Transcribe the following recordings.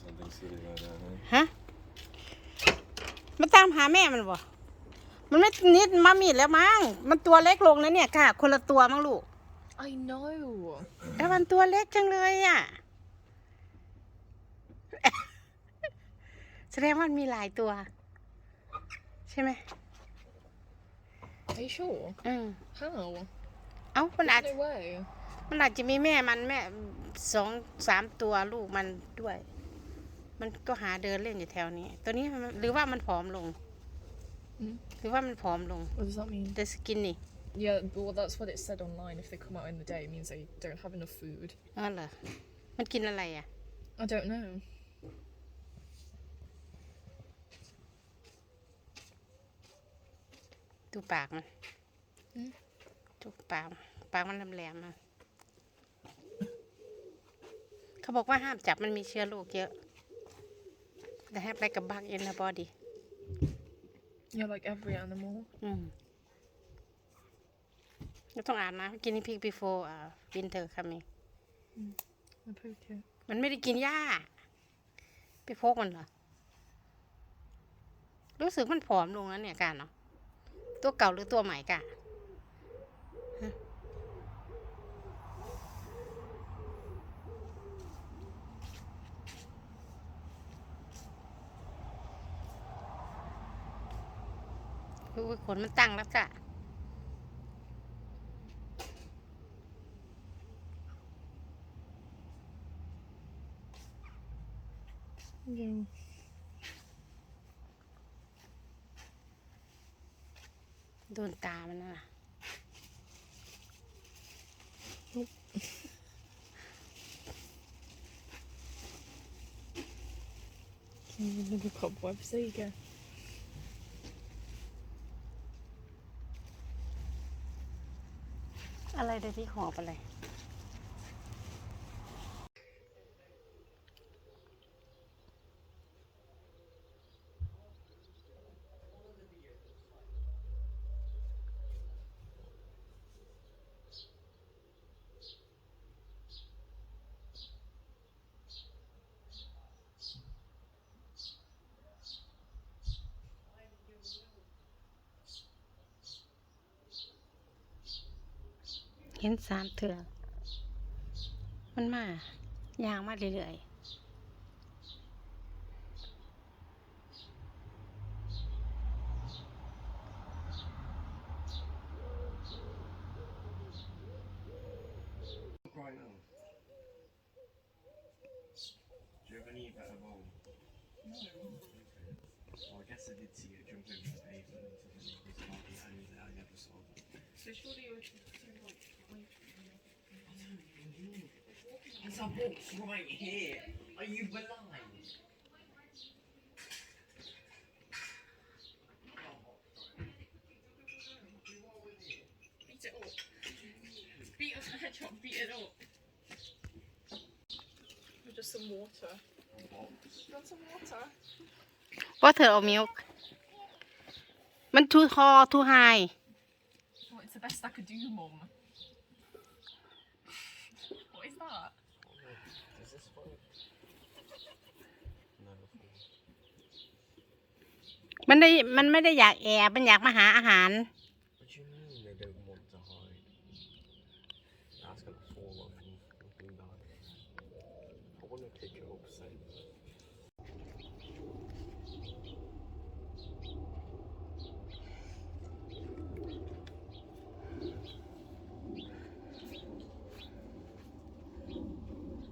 something silly like that, huh? ฮะมันตามหาแม่มันบ่ มันไม่นิดมามีดแล้วมั้ง มันตัวเล็กลงนะเนี่ยค่ะ คนละตัวมั้งลูก I know. แต่มันตัวเล็กจังเลยอะ แสดงว่ามันมีหลายตัว ใช่ไหม Are you sure? อืม How? เอ้ามันอาจ No way. มันอาจจะมีแม่มันแม่สองสามตัวลูกมันด้วย มันก็หาเดินเล่นอยู่แถวนี้ ตัวนี้มันหรือว่ามันผอมลงอืมหรือว่ามันผอมลง What does that mean? แต่สกินนี่ Yeah, well, that's what it said online. If they come out in the day, it means they don't have enough food. อ๋อเหรอ มันกินอะไรอะ I don't know. ดูปากมันอืม ดูปากปากมันแหลมๆมาเขาบอกว่าห้ามจับมันมีเชื้อโรคเยอะ แต่ให้ไปกับบักอิน the body Yeah, like every animal. อืมเราต้องอาบน้ำกินพริก before อ่า winter coming I poked it. มันไม่ได้กินหญ้า ไปพกมันเหรอ รู้สึกมันผอมลงแล้วเนี่ยการเนาะตัวเก่าหรือตัวใหม่กะ ยขนมันตั้งแล้วจ้ะ Yeah. โดนตามันนะ Little cobwebs. There you go. อะ อะไรเดี๋ยวที่หอบอะไร เห็นสามเถื่อมันมายางมาเรื่อย Right now. Do I'm supposed to right here, are you blind? Beat it up. Beat up the hedgehog. Beat it up. With Just some water. You want some water? ๆว่าเธอเอามิลค์มันทูคอทูไฮ Well, it's the best I could do, Mum. what is that? Is this fun? No. มันได้มันไม่ได้อยากแอบมันอยากมาหาอาหาร What do you mean they don't want to hide? That's gonna fall off and fucking die. I wanna pick it up safe.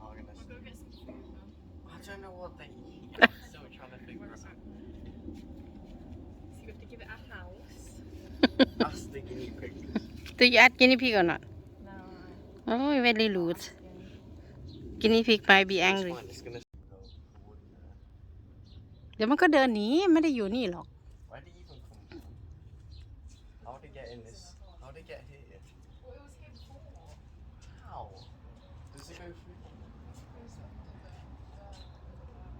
I'll go get some food then. I don't know what they eat. I'm still trying to figure Where is it out. So you have to give it a house. That's the guinea pig. ตัวยัดกินนี่พี่ก่อนหน่อย No. โอ้ย very rude กินนี่พี่ไป be It's angry fine, it's gonna. เดี๋ยวมันก็เดินหนีไม่ได้อยู่นี่หรอก Where did it even come from? How did it get in this? How did it get here? Well, it was here before. How? Does it go through?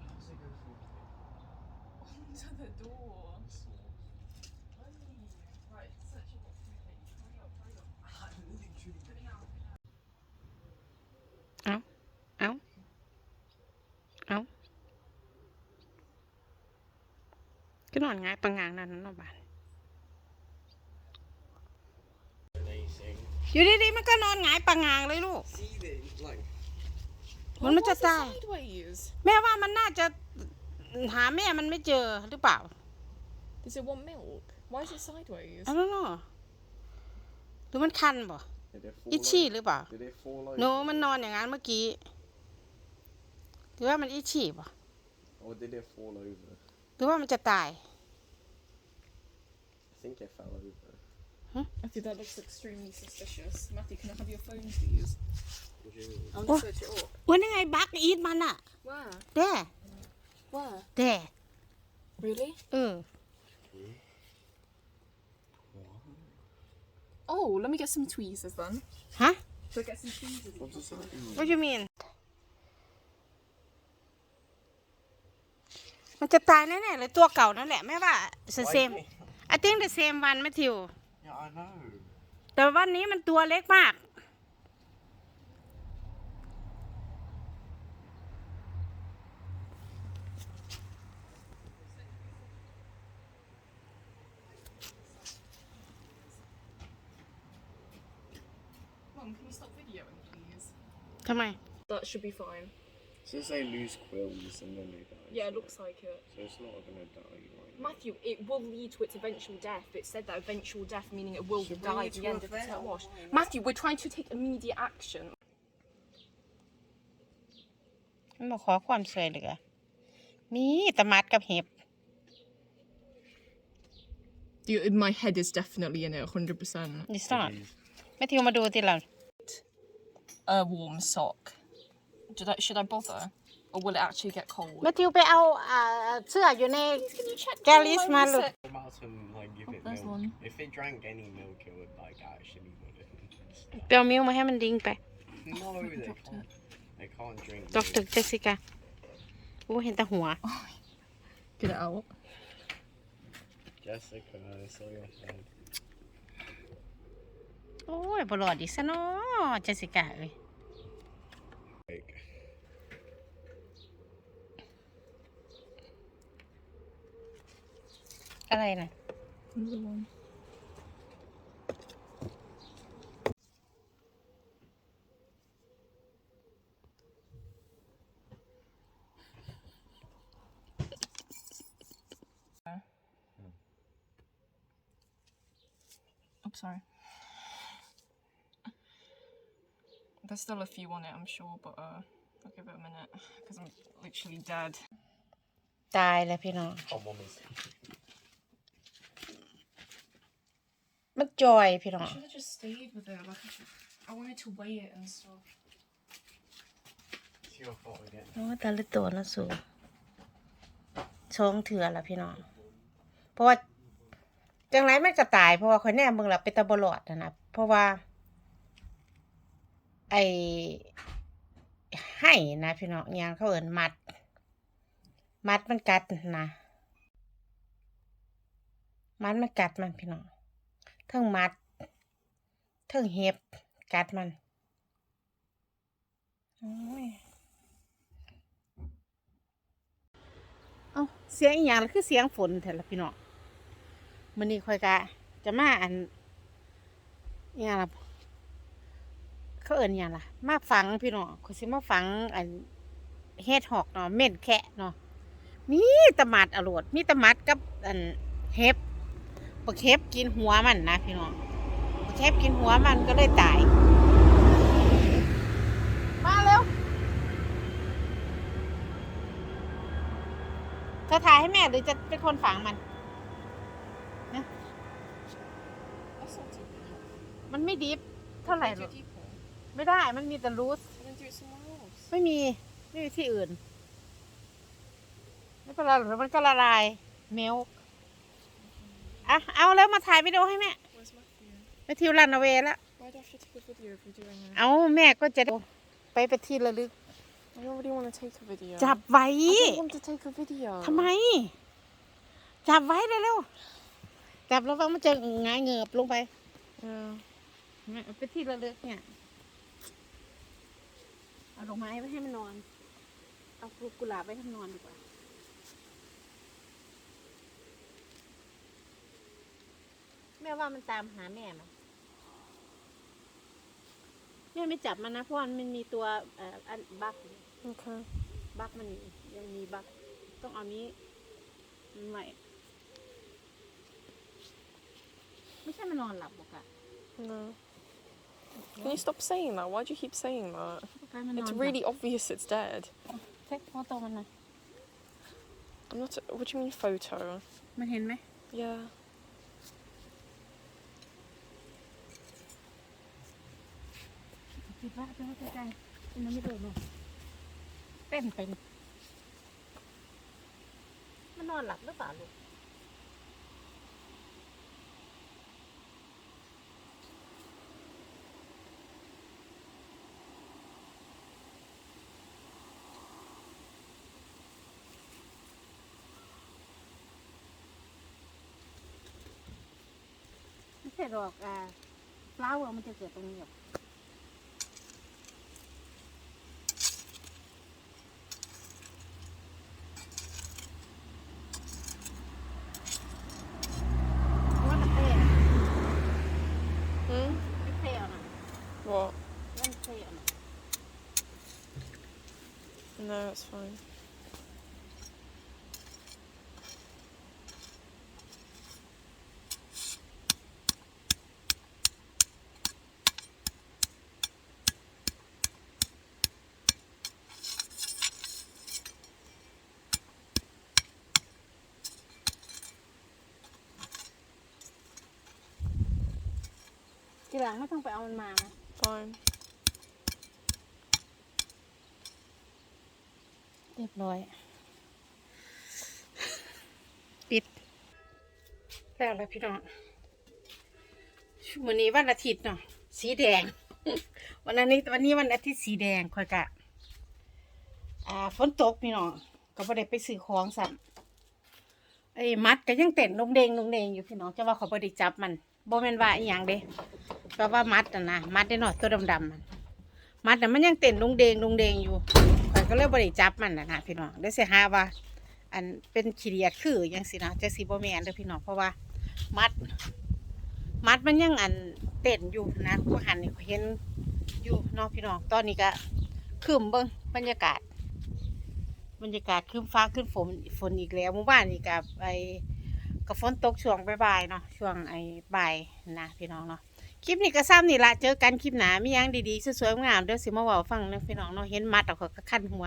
How does it go through? Onto the door. Right, search your box. Hurry up, hurry up. I'm literally. Coming out. เอาเอาเอา ก็ นอนง่ายปังงางนั่นเนาะบ้าน Amazing. อยู่ดีๆมันก็นอนหงายปังงางเลยลูก See that, like, มันมันจะ Why is it ตาย sideways? แม่ว่ามันน่าจะหาแม่มันไม่เจอหรือเปล่า Does it want milk? Why is it sideways? อ้าวเนาะหรือมันคันบ่ did it fall อิชชี่ over? หรือเปล่า Did it fall over? โนมันนอนอย่างนั้นเมื่อกี้หรือว่ามันอิชชี่บ่ Or did it fall over? หรือว่ามันจะตาย I think it fell over. Matthew, that looks extremely suspicious. Matthew, can I have your phone, please? What do you mean? I'll What? search it up. วันนี้ไงบักอีทมันอะ Where? แด่ Where? แด่ Really? เออ Oh, let me get some tweezers then. ฮะ Should I get some tweezers? What does that mean? What do you mean มันจะตายแน่ๆเลยตัวเก่านั่นแหละแม่ว่า the same I think the same one แมทธิว Yeah, I know. แต่วันนี้มันตัวเล็กมาก Mum, can you stop videoing, please? ทำไม That should be fine. Since they lose quills and then they die. Yeah, it so- looks like it. So it's not gonna die right now. Matthew, it will lead to its eventual death. It said that eventual death, meaning it will Should bring die it at the to a end of the vet. tail wash. Matthew, we're trying to take immediate action. มันบอกขอความช่วยเหลือ มีแตะมัดกับเห็บ Dude, my head is definitely in it, 100%. ดิสอนแมทธิวมาดูที่เรา A warm sock. Did I, should I bother? Or will it actually get cold? แมทธิวไปเอาอ่าเสื้ออยู่ใน Can you check แกลิสมาลูก What about some like give Oh, it there's milk? one. If it drank any milk, it would like actually wouldn't. เปียวมิวมาให้มันดิ้งไป No, they dropped can't. They can't drink. ดอกตึก milk. เจสสิกาโอ้เห็นแต่หัว Get it out. Jessica, I saw your head. โอ้ยบรอดอีกซะเนาะเจสสิกาเอ้ย อะไรนะ Another one. Oops, sorry. There's still a few on it, I'm sure, but uh, I'll give it a minute because I'm literally dead. ตายแล้วพี่น้อง come On, is มันจอยพี่น้อง should have just stayed with it. Like I, should, I wanted to weigh it and stuff. it's your fault again. โอ้ตาลิโตนะสูช่องเถื่อละพี่น้อง เพราะว่าจังไรมันก็ตาย เพราะว่าคนแน่เมืองเราเป็นตาบลอดนะนะเพราะว่า ไอให้นะพี่น้องยางเขาเอินมัด มัดมันกัดนะ มัดมันกัดมันพี่น้อง เทิงมัด เทิงเห็บ กัดมันเอาเสียงอีหยังคือเสียงฝนแท้ละพี่น้องมื้อนี้ค่อยกะ จะมาอันอีหยังละเขาเอิ้นอีหยังละมาฝังพี่น้องข้อสิมาฝังอันเฮ็ดหอกเนาะเม่นแคะเนาะมีตะมัดอรวดมีตะมัดกับอันเห็บ บักเห็บกินหัวมันนะพี่น้องบักเห็บกินหัวมันก็เลยตาย มาเร็วเธอถ่ายให้แม่หรือจะเป็นคนฝังมันนะมันไม่ดิฟเท่าไหร่หรอกไม่ได้มันมีแต่รูสไม่มี ไม่มีที่อื่น ไม่เป็นไรหรอกมันก็ละลายเมลค์ อะเอาแล้วมาถ่ายวิดีโอให้แม่ Where's Matthew? ไปทิวรันเอาเวแล้ว Why do I have to take a video if you're doing it? เอาแม่ก็จะไปไปที่ระลึก I already want to take a video. จับไว้ I don't want to take a video. ทำไม จับไว้เร็วๆจับแล้วว่ามันจะหงายเงือบลงไป Yeah. ไปที่ระลึกเนี่ย เอาดอกไม้ไว้ให้มันนอน เอากุหลาบไว้ให้มันนอนดีกว่า แม่ว่ามันตามหาแม่ไหมแม่ไม่จับมันนะเพราะว่ามันมีตัวเอ่ออันบักอยู่ Okay. บักมันยังมีบักต้องเอานี้มันใหม่ไม่ใช่มันนอนหลับบอกอะ No. Can you stop saying that? Why do you keep saying that? กลายมันนอน It's หลับ really obvious it's dead. เช็คโฟโต้มันหน่อย I'm not. What do you mean photo? มันเห็นไหม Yeah. คิดว่าจะว่าใกล้ๆมันไม่โดนหรอกเต้นเป็นมันนอนหลับหรือเปล่าลูกไม่ใช่หรอกอ่าฟลาวเวอร์มันจะเกิดตรงนี้หรอกเพราะว่ามันเท่อะ Hmm. ไม่เท่อะนะ What? มันเท่อะนะ No, it's fine. ทีหลังไม่ต้อ งไปเอามันมานะ Fine. เรียบร้อย ปิด แล้วแล้วพี่น้องวันนี้วันอาทิตย์เนาะสีแดง วันนี้วันนี้วันอาทิตย์สีแดงค่อยกะ อ่าฝนตกพี่น้องก็บ่ได้ไปซื้อของสั่ไอ้มัดก็ยังเต้นลงเดงลงเดงอยู่พี่น้องจะว่าเขาบ่ได้จับมัน บ่แม่นว่าอีหยังเด้ก็ว่ามัดน่ะนะมัดได้หน่อยตัวดำๆมันมัดน่ะมันยังเต้นลงเดงลงเดงอยู่ข้อยก็เลยบ่ได้จับมันน่ะนะพี่น้องได้สิหาว่า อันเป็นขี้เดียดคือจังซี่นะจังสิบ่แม่นเด้อพี่น้องเพราะว่ามัด มัดมันยังอันเต้นอยู่นะผู้หันนี่ข้อยเห็นอยู่เนาะพี่น้องตอนนี้ก็ครึมเบิ่งบรรยากาศ บรรยากาศครึ้มฟ้าครึ้มฝนฝนอีกแล้วเมื่อวานนี่กับไอ กับฝนตกช่วงบ่ายๆเนาะช่วงไอ้บ่ายนะพี่น้องเนาะคลิปนี้ก็ซ้ำนี่ละเจอกันคลิปหนามียังดีๆสวยๆงามๆเดี๋ยวสิมาเว้าฟังนะพี่น้องเนาะเห็นมัดเอาเขาก็คันหัว